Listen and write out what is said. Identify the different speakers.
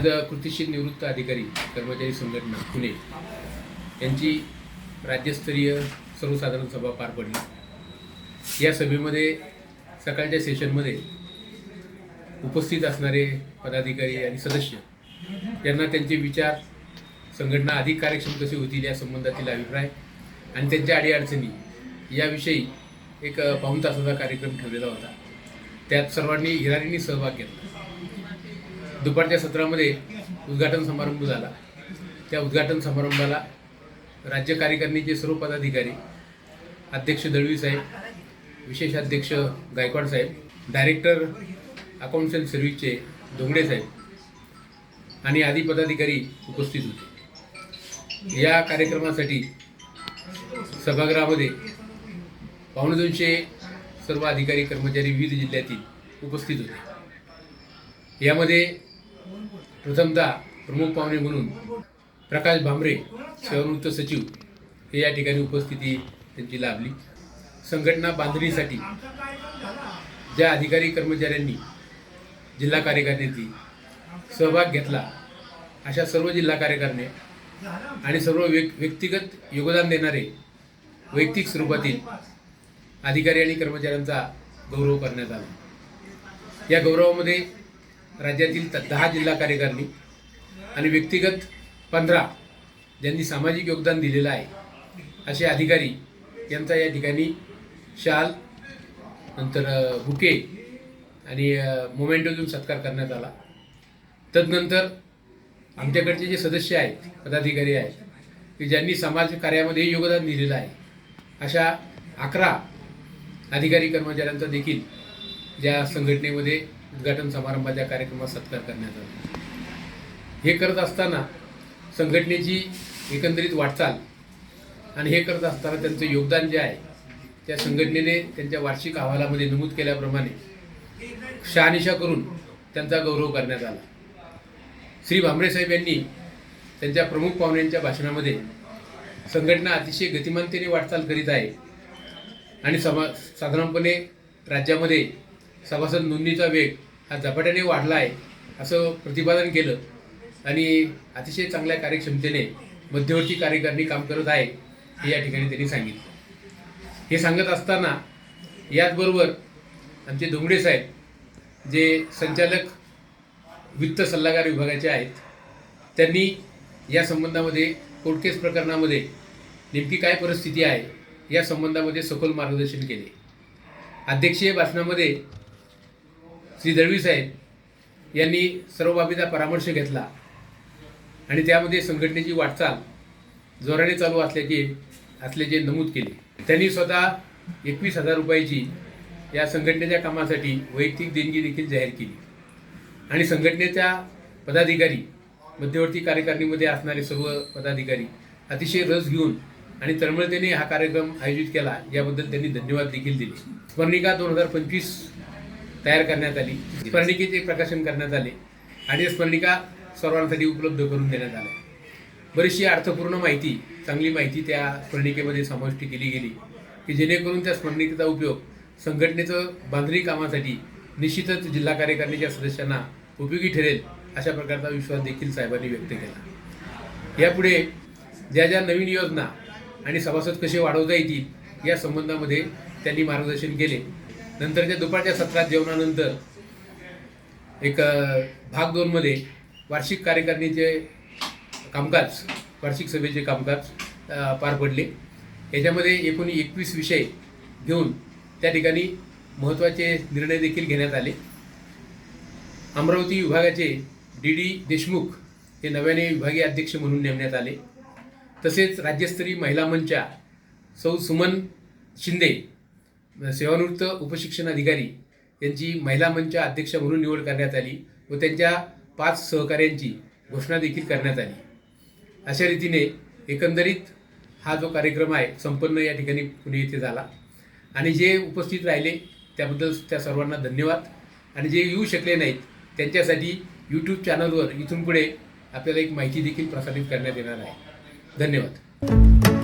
Speaker 1: आज कृतीशील निवृत्त अधिकारी कर्मचारी संघटना पुणे यांची राज्यस्तरीय सर्वसाधारण सभा पार पडली. या सभेमध्ये सकाळच्या सेशनमध्ये उपस्थित असणारे पदाधिकारी आणि सदस्य यांना त्यांचे विचार संघटना अधिक कार्यक्षम कशी होतील या संबंधातील अभिप्राय आणि त्यांच्या अडीअडचणी याविषयी एक पाऊण तासाचा कार्यक्रम ठेवलेला होता. त्यात सर्वांनी हिरारींनी सहभाग घेतला. दुपारच्या सत्रामध्ये उद्घाटन समारंभ झाला. त्या उद्घाटन समारंभाला राज्य कार्यकारिणीचे सर्व पदाधिकारी अध्यक्ष दळवी साहेब विशेष अध्यक्ष गायकवाड साहेब डायरेक्टर अकाउंट्स अँड सर्व्हिसचे धोंगडे साहेब आणि आदी पदाधिकारी उपस्थित होते. या कार्यक्रमासाठी सभागृहामध्ये पावणे दोनशे सर्व अधिकारी कर्मचारी विविध जिल्ह्यातील उपस्थित होते. यामध्ये प्रथमतः प्रमुख पाहुणे म्हणून प्रकाश भांबरे सेवानिवृत्त सचिव हे या ठिकाणी उपस्थिती त्यांची लाभली. संघटना बांधणीसाठी ज्या अधिकारी कर्मचाऱ्यांनी जिल्हा कार्यकारिणीतील सहभाग घेतला अशा सर्व जिल्हा कार्यकारिणी आणि सर्व व्यक् व्यक्तिगत योगदान देणारे वैयक्तिक स्वरूपातील अधिकारी आणि कर्मचाऱ्यांचा गौरव करण्यात आला. या गौरवामध्ये राज्यातील त- दहा जिल्हा कार्यकारिणी आणि व्यक्तिगत पंधरा ज्यांनी सामाजिक योगदान दिलेलं आहे असे अधिकारी यांचा या ठिकाणी शाल नंतर बुके आणि मोमेंटो देऊन सत्कार करण्यात आला. तदनंतर आमच्याकडचे जे सदस्य आहेत पदाधिकारी आहेत की ज्यांनी समाज कार्यामध्ये योगदान दिलेलं आहे अशा अकरा अधिकारी कर्मचाऱ्यांचा देखील ज्या संघटनेमध्ये उद्घाटन समारंभाच्या कार्यक्रमात सत्कार करण्यात आला. हे करत असताना संघटनेची एकंदरीत वाटचाल आणि हे करत असताना त्यांचं योगदान जे आहे त्या संघटनेने त्यांच्या वार्षिक अहवालामध्ये नमूद केल्याप्रमाणे शहानिशा करून त्यांचा गौरव करण्यात आला. श्री भांबरेसाहेब यांनी त्यांच्या प्रमुख पाहुण्यांच्या भाषणामध्ये संघटना अतिशय गतिमानतेने वाटचाल करीत आहे आणि समा साधारणपणे राज्यामध्ये सभासद नोंदणीचा वेग हा झपाट्याने वाढला आहे असं प्रतिपादन केलं. आणि अतिशय चांगल्या कार्यक्षमतेने मध्यवर्ती कार्यकारिणी काम करत आहे हे या ठिकाणी त्यांनी सांगितलं. हे सांगत असताना याचबरोबर आमचे धोंगडे साहेब जे संचालक वित्त सल्लागार विभागाचे आहेत त्यांनी या संबंधामध्ये कोर्ट केस प्रकरणामध्ये नेमकी काय परिस्थिती आहे या संबंधामध्ये सखोल मार्गदर्शन केले. अध्यक्षीय भाषणामध्ये श्री दळवी साहेब यांनी सर्व बाबीचा परामर्श घेतला. आणि त्यामध्ये संघटनेची वाटचाल जोराने चालू असल्याचे असल्याचे नमूद केले. त्यांनी स्वतः एकवीस हजार रुपयाची या संघटनेच्या कामासाठी वैयक्तिक देणगी देखील जाहीर केली. आणि संघटनेच्या पदाधिकारी मध्यवर्ती कार्यकारिणीमध्ये असणारे सर्व पदाधिकारी अतिशय रस घेऊन आणि तळमळतेने हा कार्यक्रम आयोजित केला. याबद्दल त्यांनी धन्यवाद देखील दिले. स्मरणिका दोन हजार पंचवीस तयार करण्यात आली. स्पर्णिकेचे प्रकाशन करण्यात आले आणि स्पर्णिका सर्वांसाठी उपलब्ध करून देण्यात आल्या. बरीचशी अर्थपूर्ण माहिती चांगली माहिती त्या स्पर्णिकेमध्ये समाविष्ट केली गेली की जेणेकरून त्या स्मरणिकेचा उपयोग संघटनेचं बांधणी कामासाठी निश्चितच जिल्हा कार्यकारिणीच्या सदस्यांना उपयोगी ठरेल अशा प्रकारचा विश्वास देखील साहेबांनी व्यक्त केला. यापुढे ज्या ज्या नवीन योजना आणि सभासद कसे वाढवता येतील या संबंधामध्ये त्यांनी मार्गदर्शन केले. नंतरच्या दुपारच्या सत्रात जेवणानंतर एक भाग दोनमध्ये वार्षिक कार्यकारिणीचे कामकाज वार्षिक सभेचे कामकाज पार पडले. याच्यामध्ये एकूण एकवीस विषय घेऊन त्या ठिकाणी महत्त्वाचे निर्णय देखील घेण्यात आले. अमरावती विभागाचे डी डी देशमुख हे नव्याने विभागीय अध्यक्ष म्हणून नेमण्यात आले. तसेच राज्यस्तरीय महिला मंचा सौ सुमन शिंदे सेवानिवृत्त उपशिक्षण अधिकारी यांची महिला मंच अध्यक्ष म्हणून निवड करण्यात आली व त्यांच्या पाच सहकाऱ्यांची घोषणा देखील करण्यात आली. अशा रीतीने एकंदरीत हा जो कार्यक्रम आहे संपन्न या ठिकाणी पुणे येथे झाला. आणि जे उपस्थित राहिले त्याबद्दल त्या सर्वांना धन्यवाद. आणि जे येऊ शकले नाहीत त्यांच्यासाठी यूट्यूब चॅनलवर इथून पुढे आपल्याला एक माहिती देखील प्रसारित करण्यात येणार आहे. धन्यवाद.